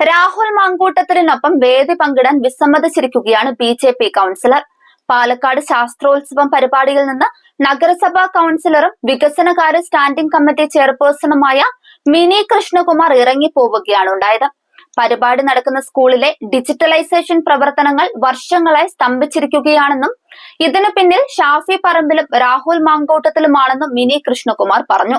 രാഹുൽ മാങ്കൂട്ടത്തിനൊപ്പം വേദി പങ്കിടാൻ വിസമ്മതിച്ചിരിക്കുകയാണ് B J P councillor. Palakkad ശാസ്ത്രോത്സവം പരിപാടിയിൽ നിന്ന് നഗരസഭാ കൗൺസിലറും വികസനകാര്യ സ്റ്റാൻഡിംഗ് കമ്മിറ്റി ചെയർപേഴ്സണുമായ മിനി കൃഷ്ണകുമാർ ഇറങ്ങിപ്പോവുകയാണ് ഉണ്ടായത്. പരിപാടി നടക്കുന്ന സ്കൂളിലെ ഡിജിറ്റലൈസേഷൻ പ്രവർത്തനങ്ങൾ വർഷങ്ങളായി സ്തംഭിച്ചിരിക്കുകയാണെന്നും ഇതിനു പിന്നിൽ ഷാഫി പറമ്പിലും രാഹുൽ മാങ്കോട്ടത്തിലുമാണെന്നും മിനി കൃഷ്ണകുമാർ പറഞ്ഞു.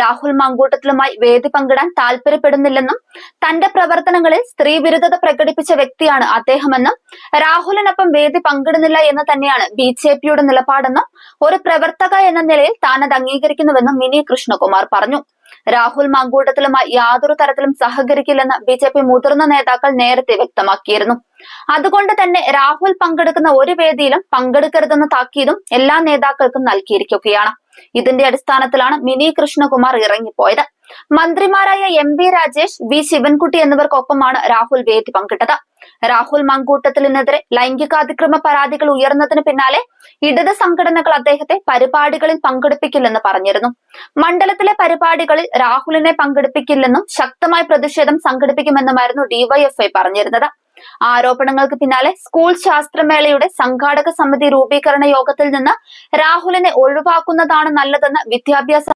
രാഹുൽ മങ്കൂട്ടത്തിലുമായി വേദി പങ്കിടാൻ താല്പര്യപ്പെടുന്നില്ലെന്നും തന്റെ പ്രവർത്തനങ്ങളിൽ സ്ത്രീ വിരുദ്ധത പ്രകടിപ്പിച്ച വ്യക്തിയാണ് അദ്ദേഹമെന്നും രാഹുലിനൊപ്പം വേദി പങ്കിടുന്നില്ല എന്ന് തന്നെയാണ് ബി ജെ പിയുടെ നിലപാടെന്നും ഒരു പ്രവർത്തക എന്ന നിലയിൽ താൻ അത് അംഗീകരിക്കുന്നുവെന്നും മിനി കൃഷ്ണകുമാർ പറഞ്ഞു. രാഹുൽ മങ്കൂട്ടത്തിലുമായി യാതൊരു തരത്തിലും സഹകരിക്കില്ലെന്ന് ബി ജെ പി മുതിർന്ന നേതാക്കൾ നേരത്തെ വ്യക്തമാക്കിയിരുന്നു. അതുകൊണ്ട് തന്നെ രാഹുൽ പങ്കെടുക്കുന്ന ഒരു വേദിയിലും പങ്കെടുക്കരുതെന്ന താക്കീതും എല്ലാ നേതാക്കൾക്കും നൽകിയിരിക്കുകയാണ്. ഇതിന്റെ അടിസ്ഥാനത്തിലാണ് മിനി കൃഷ്ണകുമാർ ഇറങ്ങിപ്പോയത്. മന്ത്രിമാരായ M V Rajesh V Sivankutty എന്നിവർക്കൊപ്പമാണ് Rahul വേദി പങ്കിട്ടത്. രാഹുൽ മങ്കൂട്ടത്തിനെതിരെ ലൈംഗികാതിക്രമ പരാതികൾ ഉയർന്നതിന് പിന്നാലെ ഇടത് സംഘടനകൾ അദ്ദേഹത്തെ പരിപാടികളിൽ പങ്കെടുപ്പിക്കില്ലെന്ന് പറഞ്ഞിരുന്നു. മണ്ഡലത്തിലെ പരിപാടികളിൽ രാഹുലിനെ പങ്കെടുപ്പിക്കില്ലെന്നും ശക്തമായ പ്രതിഷേധം സംഘടിപ്പിക്കുമെന്നുമായിരുന്നു ഡിവൈഎഫ്ഐ പറഞ്ഞിരുന്നത്. ആരോപണങ്ങൾക്ക് പിന്നാലെ സ്കൂൾ ശാസ്ത്രമേളയുടെ സംഘാടക സമിതി രൂപീകരണ യോഗത്തിൽ നിന്ന് രാഹുലിനെ ഒഴിവാക്കുന്നതാണ് നല്ലതെന്ന് വിദ്യാഭ്യാസ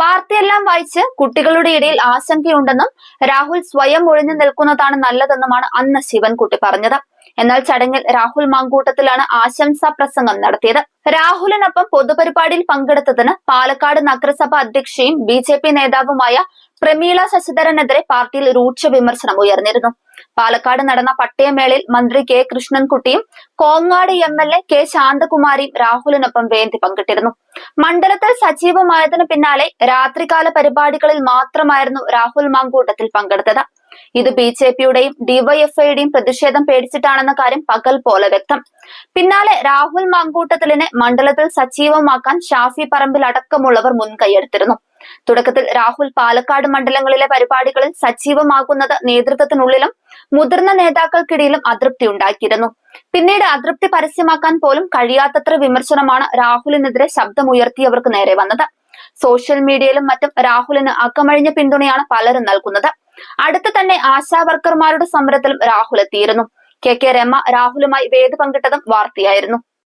വാർത്തയെല്ലാം വായിച്ച് കുട്ടികളുടെ ഇടയിൽ ആശങ്കയുണ്ടെന്നും രാഹുൽ സ്വയം ഒഴിഞ്ഞു നിൽക്കുന്നതാണ് നല്ലതെന്നുമാണ് അന്ന് ശിവൻകുട്ടി പറഞ്ഞത്. എന്നാൽ ചടങ്ങിൽ രാഹുൽ മാങ്കൂട്ടത്തിലാണ് ആശംസാ പ്രസംഗം നടത്തിയത്. രാഹുലിനൊപ്പം പൊതുപരിപാടിയിൽ പങ്കെടുത്തതിന് പാലക്കാട് നഗരസഭ അധ്യക്ഷയും ബി നേതാവുമായ പ്രമീള ശശിധരനെതിരെ പാർട്ടിയിൽ രൂക്ഷ വിമർശനം ഉയർന്നിരുന്നു. പാലക്കാട് നടന്ന പട്ടയമേളയിൽ മന്ത്രി K കൃഷ്ണൻകുട്ടിയും Kongad M L A K ശാന്തകുമാരിയും രാഹുലിനൊപ്പം വേണ്ടി പങ്കിട്ടിരുന്നു. മണ്ഡലത്തിൽ സജീവമായതിനു പിന്നാലെ രാത്രികാല പരിപാടികളിൽ മാത്രമായിരുന്നു രാഹുൽ മാങ്കൂട്ടത്തിൽ പങ്കെടുത്തത്. ഇത് ബി ജെ പിയുടെയും ഡിവൈഎഫ്ഐയുടെയും പ്രതിഷേധം പേടിച്ചിട്ടാണെന്ന കാര്യം പകൽ പോലെ വ്യക്തം. പിന്നാലെ രാഹുൽ മാങ്കൂട്ടത്തിലിനെ മണ്ഡലത്തിൽ സജീവമാക്കാൻ ഷാഫി പറമ്പിൽ അടക്കമുള്ളവർ മുൻകൈയെടുത്തിരുന്നു. തുടക്കത്തിൽ രാഹുൽ പാലക്കാട് മണ്ഡലങ്ങളിലെ പരിപാടികളിൽ സജീവമാകുന്നത് നേതൃത്വത്തിനുള്ളിലും മുതിർന്ന നേതാക്കൾക്കിടയിലും അതൃപ്തി ഉണ്ടാക്കിയിരുന്നു. പിന്നീട് അതൃപ്തി പരസ്യമാക്കാൻ പോലും കഴിയാത്തത്ര വിമർശനമാണ് രാഹുലിനെതിരെ ശബ്ദമുയർത്തിയവർക്ക് നേരെ വന്നത്. സോഷ്യൽ മീഡിയയിലും മറ്റും രാഹുലിന് അക്കമഴിഞ്ഞ പിന്തുണയാണ് പലരും നൽകുന്നത്. അടുത്ത് തന്നെ ആശാ വർക്കർമാരുടെ സമരത്തിലും രാഹുൽ എത്തിയിരുന്നു. കെ കെ രമ രാഹുലുമായി വേദി പങ്കിട്ടതും വാർത്തയായിരുന്നു.